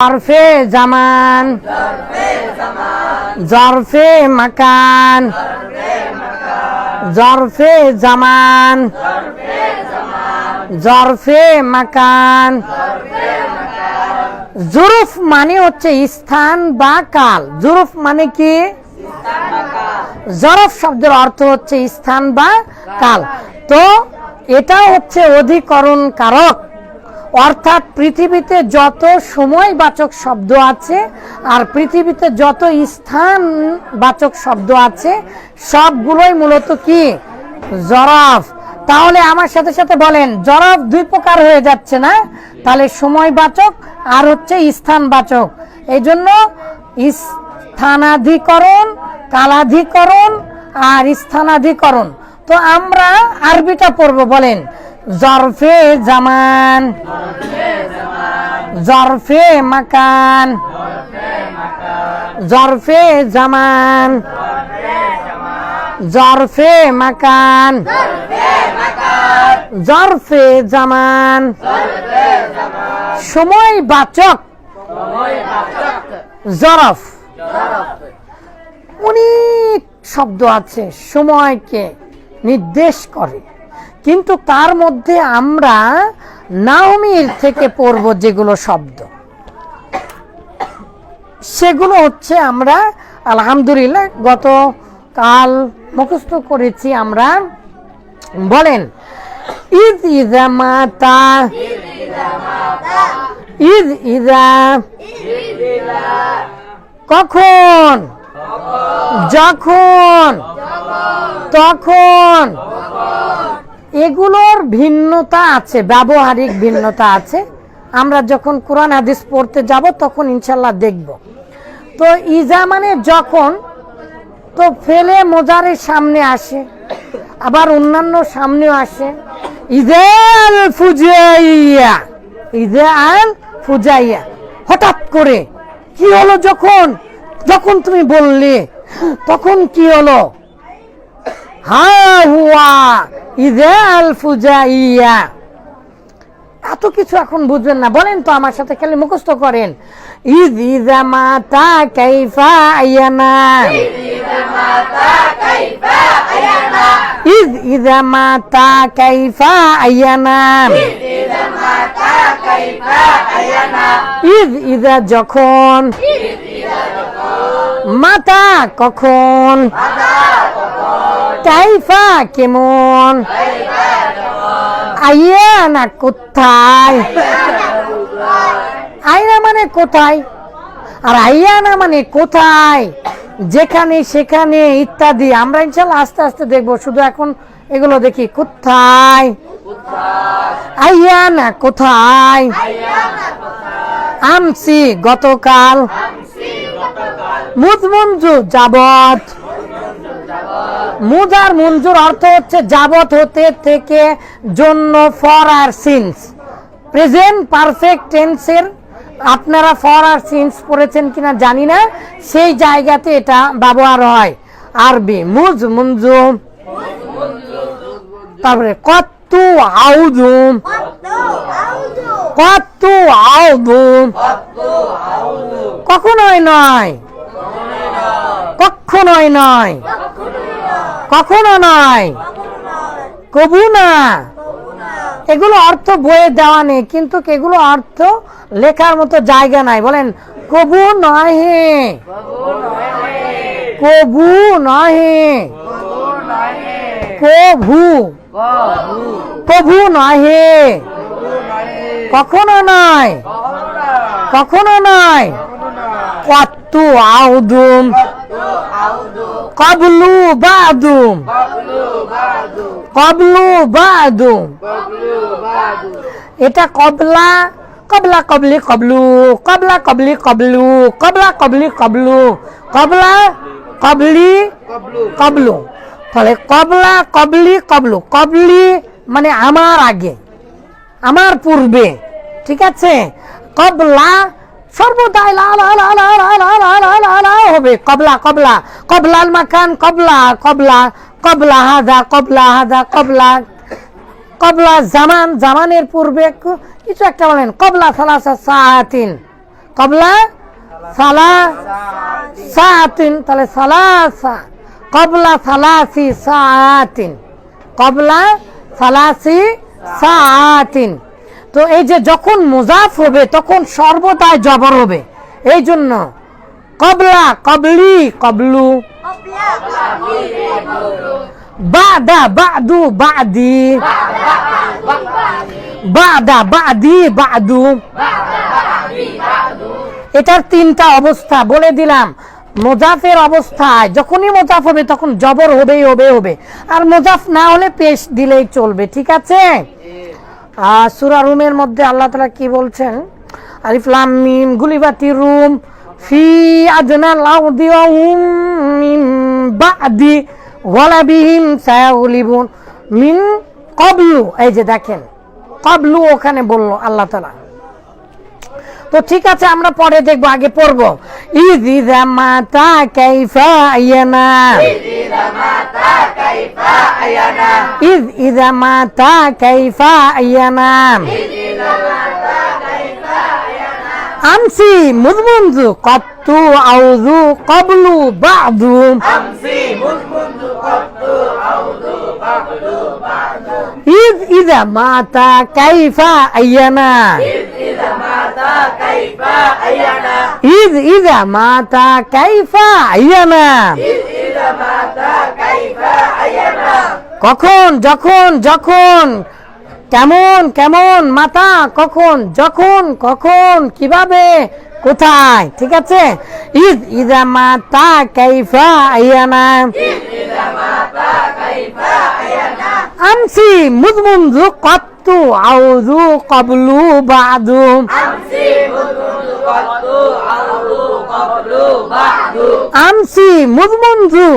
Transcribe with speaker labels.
Speaker 1: জরফে জামান। জরফে মাকান। জরফে জামান। জরফে মাকান। জুরুফ মানে হচ্ছে স্থান বা কাল। জুরুফ মানে কি? জরফ শব্দের অর্থ হচ্ছে স্থান বা কাল। তো এটা হচ্ছে অধিকরণ কারক অর্থাৎ পৃথিবীতে যত সময়বাচক শব্দ আছে আর পৃথিবীতে যত স্থান বাচক শব্দ আছে, সবগুলোই মূলত কি? জরফ। তাহলে আমার সাথে সাথে বলেন, জরফ দুই প্রকার হয়ে যাচ্ছে না? তাহলে সময়বাচক আর হচ্ছে স্থানবাচক। এই জন্য স্থানাধিকরণ, কালাধিকরণ আর স্থানাধিকরণ। তো আমরা আরবিটা পড়ব, বলেন। জরফে জামান। জরফে মাকান। জরফে জামান। জরফে মাকান। জরফে জামান। সময় বাচক। জরফ। অনেক শব্দ আছে। সময়কে নির্দেশ করে। কিন্তু তার মধ্যে আমরা নাওমির থেকে পড়ব যেগুলো শব্দ। সেগুলো হচ্ছে আমরা আলহামদুলিল্লাহ গত কাল মুখস্থ করেছি আমরা। বলেন ঈদ ইদা মাতা। ঈদ ইদা। কখন? যখন। তখন। এগুলোর ভিন্নতা আছে, ব্যবহারিক ভিন্নতা আছে। আমরা যখন কোরআন হাদিস পড়তে যাব, তখন ইনশাল্লাহ দেখব। তো ইজা মানে যখন, তো ফেলে মোজারের সামনে আসে, আবার অন্যান্য সামনেও আসে। ইদেল ফুজাইয়া ইদেল ফুজাইয়া, হঠাৎ করে কি হলো যখন? যখন তুমি বললে, তখন কি হলো? হা হুয়া এত কিছু এখন বুঝবেন না। বলেন তো আমার সাথে খালি মুখস্থ করেন। ঈদ ইদা মাতা কাইফা আয়ানা ঈদ ইদা মাতা কাইফা আয়ানা ঈদ ইদা যখন। মাতা কখন? কাইফা কেমন? আইয়া না কোথায়? আইনা মানে কোথায়? আর আইয়া না মানে কোথায়? যেখানে সেখানে ইত্যাদি। আমরা ইনশাল্লাহ আস্তে আস্তে দেখব। শুধু এখন এগুলো দেখি। কোথায়? আইয়া না কোথায়? আমসি গতকাল। মুজমঞ্জু যাবত মুজার মঞ্জুর অর্থ হচ্ছে যাবত হতে থেকে জন্য for or since present perfect টেন্সের আপনারা ফর আর সিন্স পড়েছেন কিনা জানি না, সেই জায়গাতে এটা ব্যবহার হয়। আরবি মুজ মুঞ্জু। তারপরে, কত্তু আউজুম কত্তু আউজুম কখনোই নয়। কখনোই নয়। কখনো নয়। কবু না। এগুলো অর্থ বইয়ে দেওয়া নেই, কিন্তু এগুলো অর্থ লেখার মতো জায়গা নাই। বলেন, কবু নহে। কবু নহে। কভু। কভু নহে। কখনো নয়। কখনো নয়। কত্তু আউদুম। কবলু বাদুম। কবলু বাদুম। এটা কবলা কবলা কবলি কবলু, কবলা কবলি কবলু, কবলা কবলি কবলু, কবলা কবলি কবলু। তাহলে কবলা কবলি কবলু, কবলি মানে আমার আগে, আমার পূর্বে, ঠিক আছে? কবলা সর্বদাই লাল হবে কবলা কবলা কবলাল মাখান কবলা কবলা কবলা হাজা কবলা হাজা কবলা কবলা জামান জামানের পূর্বে কিছু একটা বলেন কবলা সালাসা সাহাতিন কবলা সালা সাহাতিন তাহলে সালাসা কবলা সালাসি সাহাতিন কবলা সালাসি সাহাতিন তো এই যে যখন মুজাফ হবে, তখন সর্বদাই জবর হবে। এই জন্য কবলা, কবলি, কবলু। বাদা, বাদু, বাদি। বাদা, বাদি, বাদু। এটার তিনটা অবস্থা বলে দিলাম। মোজাফের অবস্থায় যখনই মোজাফ হবে, তখন জবর হবেই হবে হবে আর মোজাফ না হলে পেশ দিলেই চলবে, ঠিক আছে? সুরা রুমের মধ্যে আল্লাহ তালা কি বলছেন? আলিফলাম মিম গুলিবাতি রুম, ফি আদনা লাউদি হুম মিন বাদি ওয়ালাবিহিম সায়াগুলিবুন। মিন কবলু, এই যে দেখেন, কবলু ওখানে বলল আল্লাহ তালা তো ঠিক আছে, আমরা পরে দেখব, আগে পড়ব। ইদা মাতা কাইফা إذ إذا مات كيف ينام أمسي مذ منذ قط أو ذو قبل بعض أمسي مذ منذ قط أو ذو قبل بعض إذ إذا مات كيف ينام إذ إذا مات ঈদ ঈদা মাতা কাইফা কখন যখন যখন কেমন কেমন মাতা কখন যখন কখন কীভাবে কোথায় ঠিক আছে? ঈদ ঈদা মাতা কাইফা আইয়ানা আমসি মুজমুন কত আউজু কবলু বাদু আমসি মুদমুনজু